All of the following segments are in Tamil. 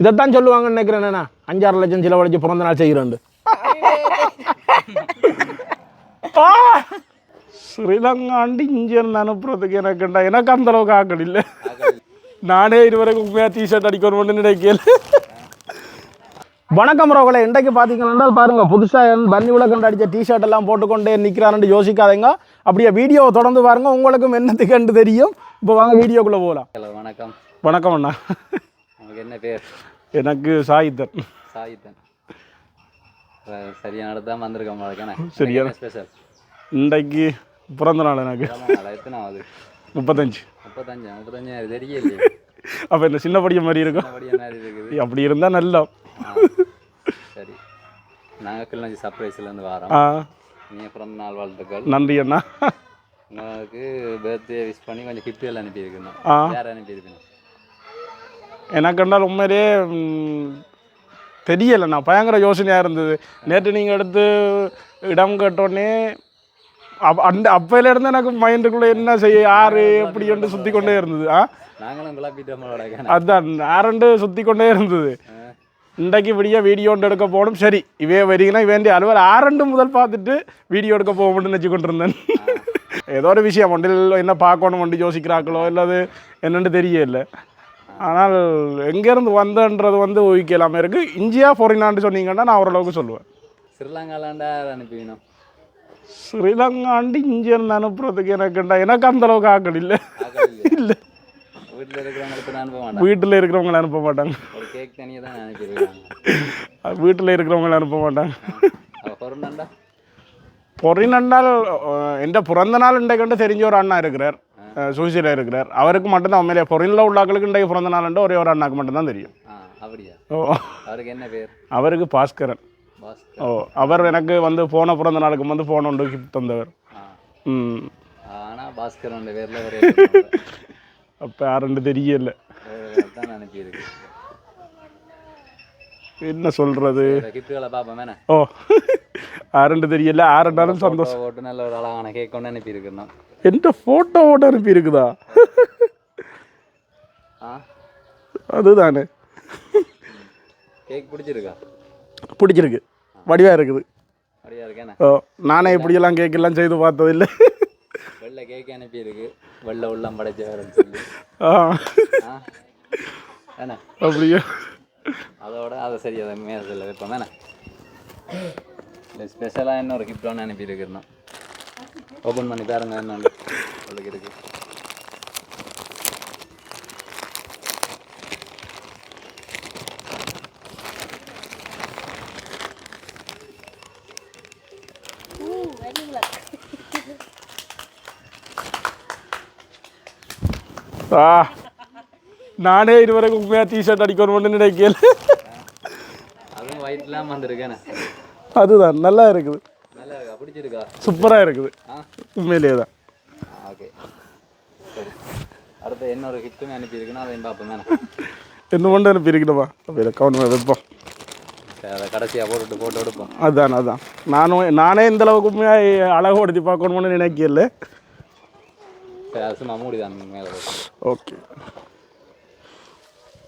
இதைத்தான் சொல்லுவாங்கன்னு நினைக்கிறேன் என்ன அஞ்சாறு லட்சம் செலவழிச்சு பிறந்த நாள் செய்கிறேன் ஸ்ரீலங்காண்டு இந்தியன் அனுப்புறதுக்கு எனக்குண்டா எனக்கு அந்த அளவுக்கு ஆக்கள் இல்லை. நானே இதுவரைக்கும் உண்மையாக டிஷர்ட் அடிக்கணும்னு நினைக்கல. வணக்கம் ரோகலை இன்றைக்கு பார்த்தீங்கன்னா பாருங்க புதுசாக பன்னி உலகண்டு அடித்த டிஷர்ட் எல்லாம் போட்டுக்கொண்டே நிற்கிறான்னு யோசிக்காதீங்க. அப்படியே வீடியோவை தொடர்ந்து பாருங்க உங்களுக்கும் என்னத்துக்கு தெரியும். இப்போ வாங்க வீடியோக்குள்ளே போகலாம். வணக்கம். வணக்கம் அண்ணா. என்ன பேர்? எனக்கு சாயித்தன். சாகித்தன் அஹ் சரியான இடத்து தான் வந்திருக்கோம் வழக்கானே சரியான. ஸ்பெஷல் இன்றைக்கு பிறந்த நாள் எனக்கு. எத்தனை ஆகுது? முப்பத்தஞ்சு. முப்பத்தஞ்சு? முப்பத்தஞ்சு அது தெரியலையே அப்போ இந்த சின்ன படிக்க மாதிரி இருக்கும். அப்படி இருந்தால் நல்லா. சரி. நாங்கள் கிளஞ்சி சர்ப்ரைஸ்லேருந்து வரோம். ஆ. நீங்கள் பிறந்த நாள் வாழ்த்துக்கள். நன்றி அண்ணா. உங்களுக்கு பர்த்டே விஷ் பண்ணி கொஞ்சம் கிஃப்ட் எல்லாம் அனுப்பியிருக்கணும். ஆ. யார் அனுப்பியிருக்கணும்? எனக்கு கண்டால் உண்மையிலேயே நான் பயங்கர யோசனையாக இருந்தது. நேற்று நீங்கள் எடுத்து இடம் கேட்டோடனே அப் அந்த அப்பையில இருந்து எனக்கு மைண்டுக்குள்ளே என்ன செய்ய யார் எப்படி என்று சுற்றி கொண்டே இருந்தது. ஆ? நாங்களும் அதான் யாருண்டு சுற்றி கொண்டே இருந்தது. இன்றைக்கு விடிய வீடியோ ஒன்று எடுக்க போகணும். சரி இவே வரீங்கன்னா வேண்டிய அலுவல் ஆரண்டு முதல் பார்த்துட்டு வீடியோ எடுக்க போகணும்னு நினச்சி கொண்டிருந்தேன். ஏதோ ஒரு விஷயம் ஒன்றில் என்ன பார்க்கணும் ஒன்று யோசிக்கிறாங்களோ இல்லது என்னன்னு தெரியல ஆனால் எங்கேருந்து வந்தன்றது வந்து ஊகிக்கலாமே இருக்குது இந்தியா ஃபாரினான்னு சொன்னீங்கன்னா நான் ஓரளவுக்கு சொல்லுவேன். ஸ்ரீலங்காலாண்டா யார் அனுப்பிக்கணும் ஸ்ரீலங்காண்டு இந்தியன் அனுப்புறதுக்கு எனக்குண்டா எனக்கு அந்த அளவுக்கு ஆக்கள் இல்லை. இல்லை. வீட்டில் இருக்கிறவங்கள அனுப்ப மாட்டாங்க. வீட்டில் இருக்கிறவங்கள அனுப்ப மாட்டாங்க. பொறினண்டால் எந்த பிறந்த நாள் இன்றைக்கு தெரிஞ்ச ஒரு அண்ணா இருக்கிறார். சூசியில் இருக்கிறார் அவருக்கு மட்டும்தான் உண்மையிலே பொறினில் உள்ள ஆட்களுக்கு இன்றைக்கு பிறந்த நாள் ஒரே ஒரு அண்ணாக்கு மட்டும்தான் தெரியும் ஓ அவருக்கு என்ன பேர் அவருக்கு பாஸ்கரன் பாஸ்கர் ஓ அவர் எனக்கு வந்து போன பிறந்த நாளுக்கு வந்து போன ஒன்று கிஃப்ட் தந்தவர் ம் ஆனால் பாஸ்கர் அந்த பேரில் ஒரு அப்போ யாருன்னு தெரியல என்ன சொல்கிறது ஓ யாருன்னு தெரியல யாருன்னாலும் சந்தோஷம். போட்டு நல்ல ஒரு அழகான கேக் கொண்டு அனுப்பியிருக்கணும். எந்த ஃபோட்டோவோட அனுப்பி இருக்குதா ஆ? அதுதானே. கேக் பிடிச்சிருக்கா? பிடிச்சிருக்கு. வடிவாக இருக்குது. ஓ நானே இப்படியெல்லாம் கேக்கெல்லாம் செய்து பார்த்ததில்லை. வெள்ளை கேக் அனுப்பியிருக்கு. வெள்ளை உள்ளம் சொல்லி. ஆ. அப்படியே? அதோட அதை சரி அதை மேலே வைப்போம் வேணே ஸ்பெஷலாக இன்னொரு கிஃப்ட் ஒன்று அனுப்பியிருக்கிறோம் ஓப்பன் பண்ணி பாருங்க என்னன்னு உங்களுக்கு இருக்கு. ஆ நானே இதுவரைக்கும் உண்மையாக டிஷர்ட் அடிக்கணும்னு நினைக்கல. அதுவும் ஒயிட்லாம் வந்திருக்கேண்ணே அதுதான் நல்லா இருக்குது. நல்லா இருக்கா? பிடிச்சிருக்கா? சூப்பராக இருக்குது. உண்மையிலேயே தான். ஓகே. அடுத்து இன்னொரு கிஃப்ட்டும் அனுப்பியிருக்குன்னா அதையும் பார்ப்போம் என்ன கொண்டு அனுப்பியிருக்கணுமா? அப்படியே கவனமாக வைப்போம். கடைசியாக போட்டுட்டு போட்டோ எடுப்போம். அதான் அதான். நானும் நானே இந்த அளவுக்கு உண்மையாக அழகுபடுத்தி பார்க்கணும்னு நினைக்கல. சும்மா மூடி தான் மேலே ஓகே.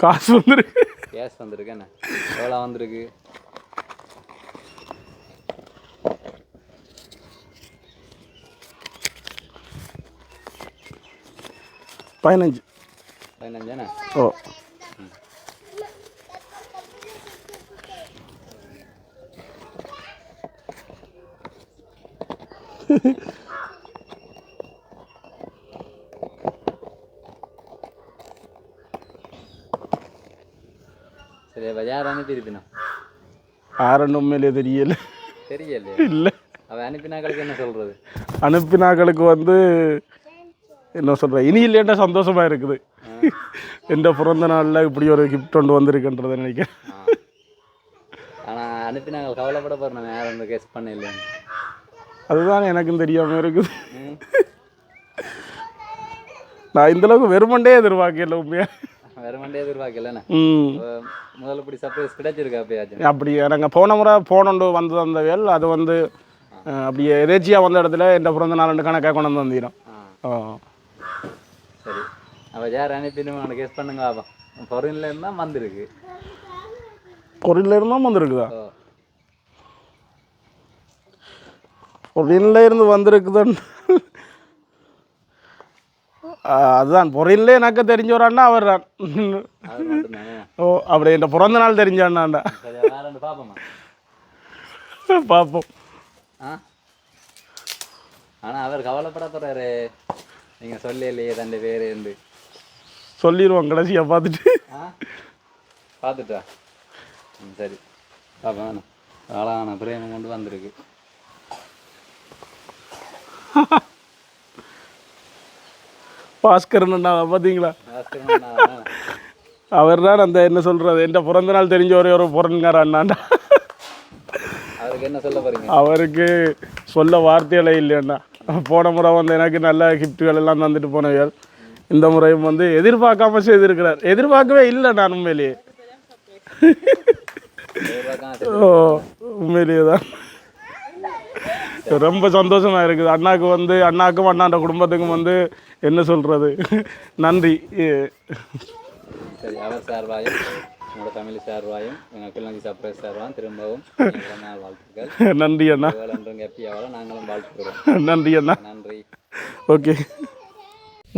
காசு வந்துருக்கு கேஸ் வந்திருக்கேண்ணே எவ்வளோ வந்திருக்கு? பதினஞ்சு. பதினஞ்சாண்ணே ஓ. யார் அனுப்பியிருப்பினோம் ஆரண்டு உண்மையிலே தெரியல. தெரியலையே. இல்லை. அவன் அனுப்பினாக்களுக்கு என்ன சொல்கிறது அனுப்பினாக்களுக்கு வந்து என்ன சொல்கிறேன் இனி இல்லைன்னா சந்தோஷமாக இருக்குது. எந்த பிறந்த நாளில் இப்படி ஒரு கிஃப்ட் கொண்டு வந்திருக்குன்றதை நினைக்கிறேன். ஆனால் அனுப்பினாங்க கவலைப்பட போகிறோம் யாரும் வந்து கெஸ் பண்ண இல்லைன்னு. அதுதான் எனக்கும் தெரியாமல் இருக்குது. நான் இந்தளவுக்கு வெறுமண்டே எதிர்பார்க்கல உண்மையாக வேற மண்டே எதிர்பார்க்கலண்ணே முதல்ல இப்படி சர்ப்ரைஸ் கிடைச்சிருக்கா அப்பயாச்சும் அப்படி நாங்கள் போன முறை போனோண்டு வந்தது அந்த வேல். அது வந்து அப்படியே எதேச்சியாக வந்த இடத்துல எந்த பிறந்த நாள் கணக்காக கொண்டு வந்து சரி அப்போ யார் அனுப்பினு கெஸ் பண்ணுங்க பாப்பா ஃபாரின்ல இருந்தா வந்திருக்கு. கொரியில இருந்தால் வந்திருக்குதா? பொறியில இருந்து வந்திருக்குதுன்னு. அதுதான். பொறியிலே எனக்கு தெரிஞ்ச ஒரு அண்ணா அவர் தான் ஓ அப்படி என் பிறந்த நாள் தெரிஞ்ச அண்ணாண்டா பாப்போமா? பார்ப்போம் ஆ? ஆனா அவர் கவலைப்பட போறாரு. நீங்க சொல்லலையே ரெண்டு பேர் இருந்து சொல்லிடுவோம் கடைசியாக பார்த்துட்டு. பார்த்துட்டா? சரி. வேணும். ஆளான பிரேமம் கொண்டு வந்திருக்கு. பாஸ்கரன் அண்ணா பார்த்தீங்களா? அவர் தான் அந்த என்ன சொல்கிறது என் பிறந்த நாள் தெரிஞ்ச ஒரே ஒரு பிறன்கார அண்ணாண்டா அவருக்கு என்ன சொல்ல போறீங்க? அவருக்கு சொல்ல வார்த்தைகளே இல்லையண்ணா போன முறை வந்து எனக்கு நல்ல கிஃப்ட்டுகள் எல்லாம் தந்துட்டு போனவர் இந்த முறையும் வந்து எதிர்பார்க்காம செய்திருக்கிறார். எதிர்பார்க்கவே இல்லை நான் உண்மையிலேயே. ஓ உண்மையிலேயே தான். ரொம்ப சந்தோஷமா இருக்குது. அண்ணாக்கு வந்து அண்ணாக்கும் அண்ணாண்ட குடும்பத்துக்கும் வந்து என்ன சொல்றது? நன்றி. சரி அவர் சார்பாயும் ஃபேமிலி சார்பாயும் எங்கள் கிழங்கி திரும்பவும் வாழ்த்துக்கள். நன்றி அண்ணா. வேலன்றும் ஹாப்பியாக நாங்களும் வாழ்த்துக்கிறோம். நன்றி அண்ணா. நன்றி. ஓகே.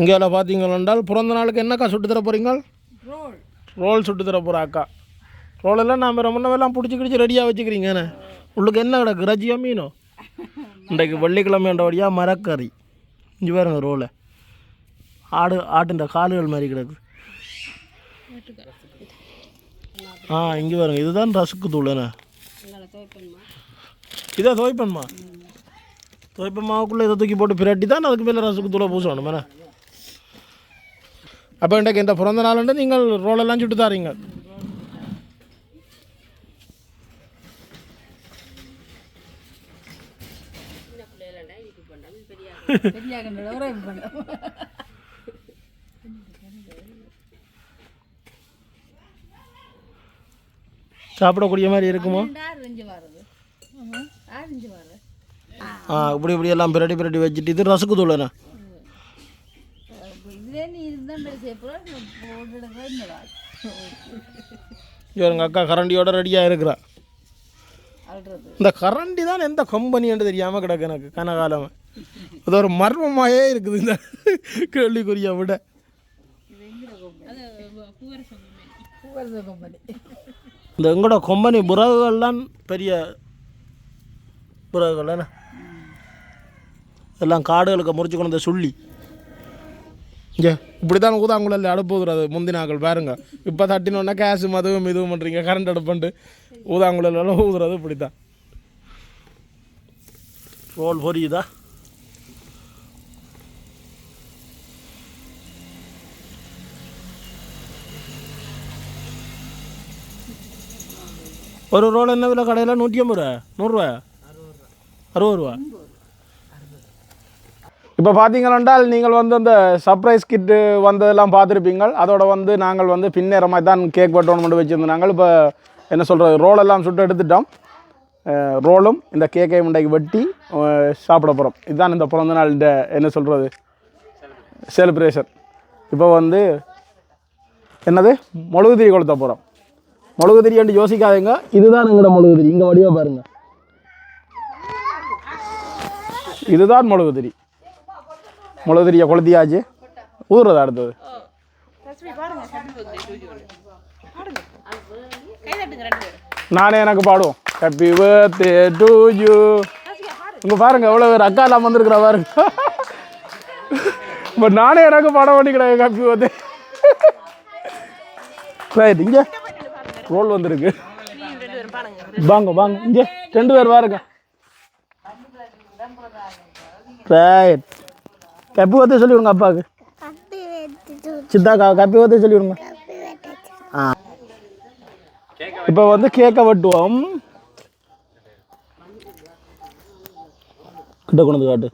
இங்கே பார்த்தீங்களென்றால் பிறந்த நாளுக்கு என்னக்கா சுட்டு தர போகிறீங்க ரோல். சுட்டு தர போகிற அக்கா ரோல் எல்லாம் நாம் முன்னவெல்லாம் பிடிச்சி கிடிச்சி ரெடியாக வச்சுக்கிறீங்கண்ணே உள்ளுக்கு என்ன கிடக்கு? ரஜியா மீனோ? இன்றைக்கு வெள்ளிக்கிழமைன்றபடியாக மரக்கறி. இங்கே பாருங்க ரோலை. ஆடு ஆட்டுன்ற காலுகள் மாதிரி கிடக்கு. ஆ இங்கே பாருங்க. இதுதான் ரசுக்கு தூள்ண்ணே இதை துவைப்பன்மா? துவைப்ப மாவுக்குள்ளே இதை தூக்கி போட்டு பிரட்டி தான் அதுக்கு மேலே ரசுக்கு தூளை பூசணும் மேலே அப்போ இன்றைக்கு இந்த பிறந்த நாளுண்டு நீங்கள் ரோலெல்லாம் சுட்டு தாரீங்க. சாப்பிடக்கூடிய மாதிரி இருக்குமோ? ஆ இப்படி இப்படி எல்லாம் பிரட்டி பிரட்டி வச்சுட்டு இது ரசுக்கு தூளண்ணா இதுல நீ இருந்தால் சேர்ப்போம் போட்டுடுங்க என்னடா இவருங்க அக்கா கரண்டியோட ரெடியாக இருக்கிறா அல்றது இந்த கரண்டி தான் எந்த கம்பெனின்னு தெரியாமல் கிடக்கு எனக்கு கனகாலம் அது ஒரு மர்மமாயே இருக்குது இந்த கேள்விக்குறியை விட இந்த எங்களோட கொம்பனி புறகுகள்லாம் பெரிய புறகுகள் என்ன எல்லாம் காடுகளுக்கு முறிச்சு கொண்டு வந்து சொல்லி இங்கே இப்படி தான் ஊதாங்குழல் அடுப்புகிறது முந்தினாக்கள் பாருங்க. இப்போ தட்டினோன்னா கேஸ் மதுவும் இதுவும் பண்ணுறீங்க கரண்ட் அடுப்புண்டு ஊதாங்குழல் எல்லாம் ஊதுறது இப்படி தான் ரோல் பொரியுதா ஒரு ரோல் என்ன விலை கடையில்? நூற்றி ஐம்பது ரூபா நூறுரூவா அறுபது ரூபா இப்போ பார்த்தீங்களென்றால் நீங்கள் வந்து அந்த சர்ப்ரைஸ் கிட்டு வந்ததெல்லாம் பார்த்துருப்பீங்க அதோட வந்து நாங்கள் வந்து பின்னேறமாக தான் கேக் வெட்டணும் மட்டும் வச்சுருந்தாங்க இப்போ என்ன சொல்கிறது ரோலெல்லாம் சுட்டு எடுத்துட்டோம். ரோலும் இந்த கேக்கையும் முண்டைக்கு வெட்டி சாப்பிட போகிறோம் இதுதான் இந்த பிறந்த நாள் இந்த என்ன சொல்கிறது செலிப்ரேஷன் இப்போ வந்து என்னது மொழுகுதிரி கொளுத்த போகிறோம் மொழுகுதிரின்னு யோசிக்காதீங்க. இதுதான் எங்களோட மொழுகுதிரி. இங்கே வடிவாக பாருங்கள் இதுதான் மொழுகுதிரி. முளதிரிய கொளுத்தியாச்சு ஊதுறது அடுத்தது நானே எனக்கு பாடுவோம் ஹாப்பி பர்த்டே டு யூ இங்க பாருங்க எவ்வளோ பேர் அக்கா எல்லாம் வந்திருக்கிற பாருங்க இப்போ நானே எனக்கு பாட பண்ணிக்கிறேன் ஹாப்பி பர்த்டே ரைட் இங்கே ரோல் வந்திருக்கு வாங்க வாங்க இங்கே ரெண்டு பேர் பாருங்க ரைட் கப்பி பற்றி சொல்லி விடுங்க அப்பாவுக்கு. சித்தாக்கா கப்பி பற்றி சொல்லி விடுங்க. ஆ. இப்போ வந்து கேக்கை வெட்டுவோம். கிட்ட கொண்டு காட்டு.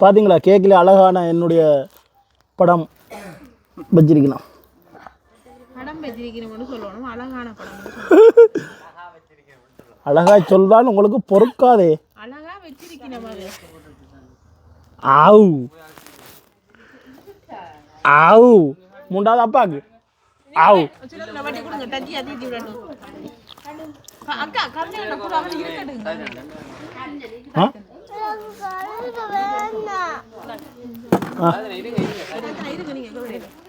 பார்த்தீங்களா கேக்கில் அழகான என்னுடைய படம் படம் அழகா சொல்றால் உங்களுக்கு பொறுக்காதே. அழகா வச்சிருக்கிறவங்க ஆவு ஆவு மூண்டாவது அப்பாக்கு ஆவ்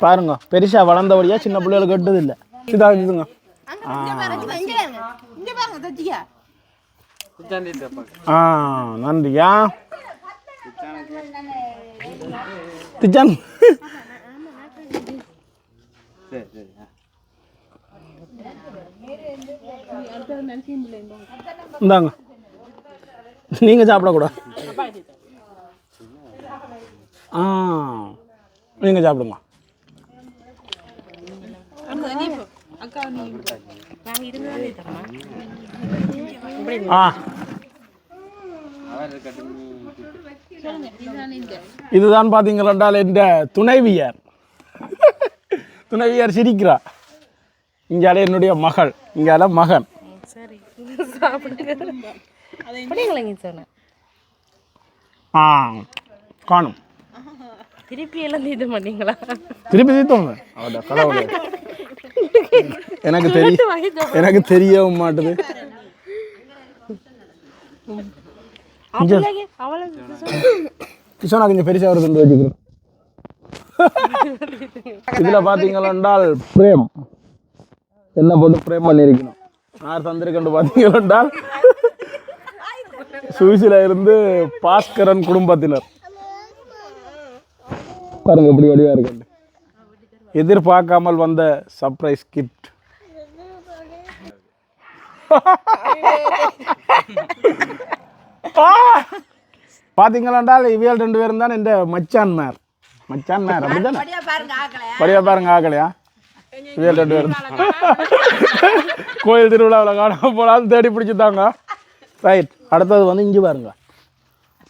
பாருங்க பெருசா வளர்ந்தபடியா சின்ன பிள்ளைகளுக்கு கட்டுது இல்லை இதா இதுங்க ஆ நன்றியா? திச்சான் இந்தாங்க நீங்க சாப்பிடக்கூடாது ஆ நீங்க சாப்பிடுங்க ஆ இதுதான் இந்த இதுதான் என்றால் இந்த துணைவியார். துணைவியார் சிரிக்கிறா. இங்கால என்னுடைய மகள் இங்கால மகன். ஆ காணும். திருப்பி எல்லாம் இது பண்ணீங்களா திருப்பி தீர்த்தோங்க அவட கடவுளே. எனக்கு தெரியும் எனக்கு தெரியவும் மாட்டுது. கிஷோனா கொஞ்சம் பெருசாக வருதுன்னு வச்சுக்கிறேன். இதில் பார்த்தீங்கள் என்றால் பிரேம். என்ன போட்டு பிரேம் பண்ணியிருக்கணும்? யார் தந்திருக்கேன் பார்த்தீங்கள் என்றால் சுவிஸில் இருந்து பாஸ்கரன் குடும்பத்தினர். பாருங்க எப்படி வடிவா இருக்கு எதிர்பார்க்காமல் வந்த சர்ப்ரைஸ் கிஃப்ட் பார்த்தீங்களாண்டால் இவியல் ரெண்டு பேரும் தான் இந்த மச்சான் மேர். மச்சான் மேர் அப்படிதானே? படியா பாருங்க ஆக்கலையா? இவியல் ரெண்டு பேரும். கோயில் திருவிழாவில் காண போனாலும் தேடி பிடிச்சிட்டாங்க ரைட் அடுத்தது வந்து இங்கே பாருங்க.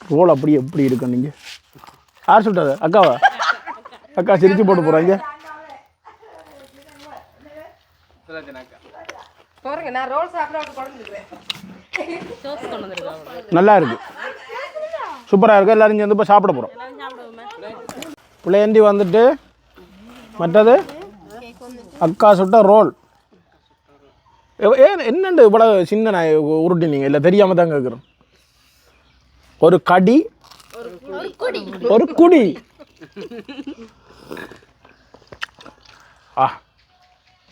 ரோல் அப்படி எப்படி இருக்கு நீங்கள் யார் சுட்டது அக்காவா? அக்கா சிரிச்சு போட்டு போகிறாங்க நான் ரோல் சாப்பிட நல்லா இருக்கு. சூப்பராக இருக்கு. எல்லாரும் சேர்ந்து இப்போ சாப்பிட போகிறோம் புளியண்டி வந்துட்டு மற்றது அக்கா சுட்ட ரோல். ஏன் என்னண்டு இவ்வளோ சின்ன நான் உருட்டினீங்க இல்லை தெரியாமல் தான் கேட்குறோம். ஒரு கடி ஒரு குடி. ஆ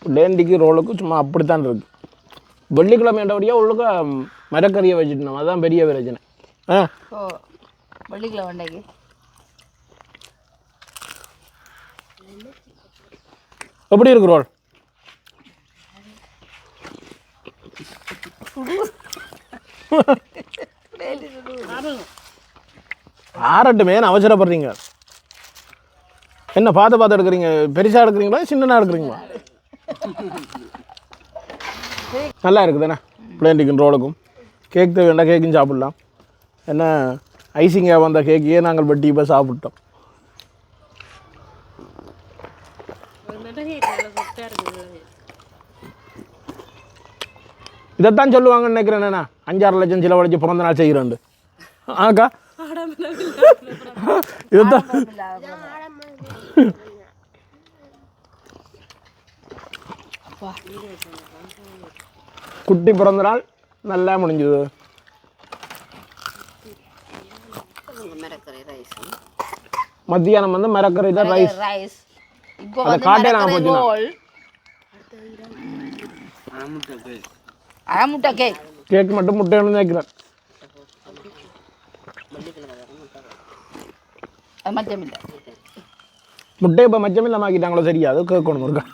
புளியண்டிக்கு ரோலுக்கு சும்மா அப்படித்தான் இருக்கு. வெள்ளிக்கிழமைன்றபடியாக உள்ளுக்க மரக்கறியை வச்சுட்டோம் அதான் பெரிய பிரச்சனை. ஆ? ஓ வெள்ளிக்கிழமை எப்படி இருக்கு ரோல் ஆறட்டுமே அவசரப்படுறீங்க? என்ன பார்த்து பார்த்து எடுக்கிறீங்க? பெருசாக எடுக்கிறீங்களா சின்னதாக எடுக்கிறீங்களா? நல்லா இருக்குது தானே டிக்கன் ரோலுக்கும் கேக் தேவைண்டா கேக்கும் சாப்பிடலாம். என்ன ஐசிங்காக வந்த கேக்கையே நாங்கள் வெட்டி இப்போ சாப்பிட்டோம். இதைத்தான் சொல்லுவாங்கன்னு நினைக்கிறேன் அஞ்சாறு லட்சம் செலவழிச்சு பிறந்த நாள் செய்கிறேன் ஆக்கா இதைத்தான் குட்டி பிறந்த நாள் நல்லா முடிஞ்சது மத்தியானம் வந்து மரக்கறி தான் ரைஸ் ரைஸ் இப்போ அரை கேக் கேக் மட்டும் முட்டை ஒன்று வைக்கிறேன் அது மச்சம் இல்லை முட்டை இப்போ மச்சம் இல்லாம ஆக்கிட்டாங்களோ சரியா அது கேட்கணும் இருக்கா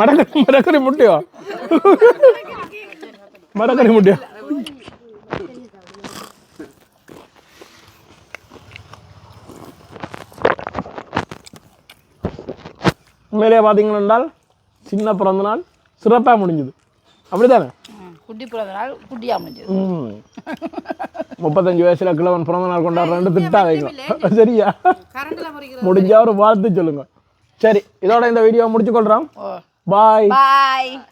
மரக்கறி மரக்கறி முட்டையோ? மரக்கறி முட்டையோ? உண்மையிலேயே பார்த்தீங்கன்னா சின்ன பிறந்த நாள் சிறப்பாக முடிஞ்சுது. அப்படிதானே குட்டி பிறந்த நாள் குட்டியாக முடிஞ்சது முப்பத்தஞ்சு வயசுல கிழவன் பிறந்த நாள் கொண்டாடுறேன்னு திட்டா வைக்கலாம் சரியா? முடிஞ்சா ஒரு வாழ்த்து சொல்லுங்க. சரி இதோட இந்த வீடியோ முடிச்சு Bye. Bye.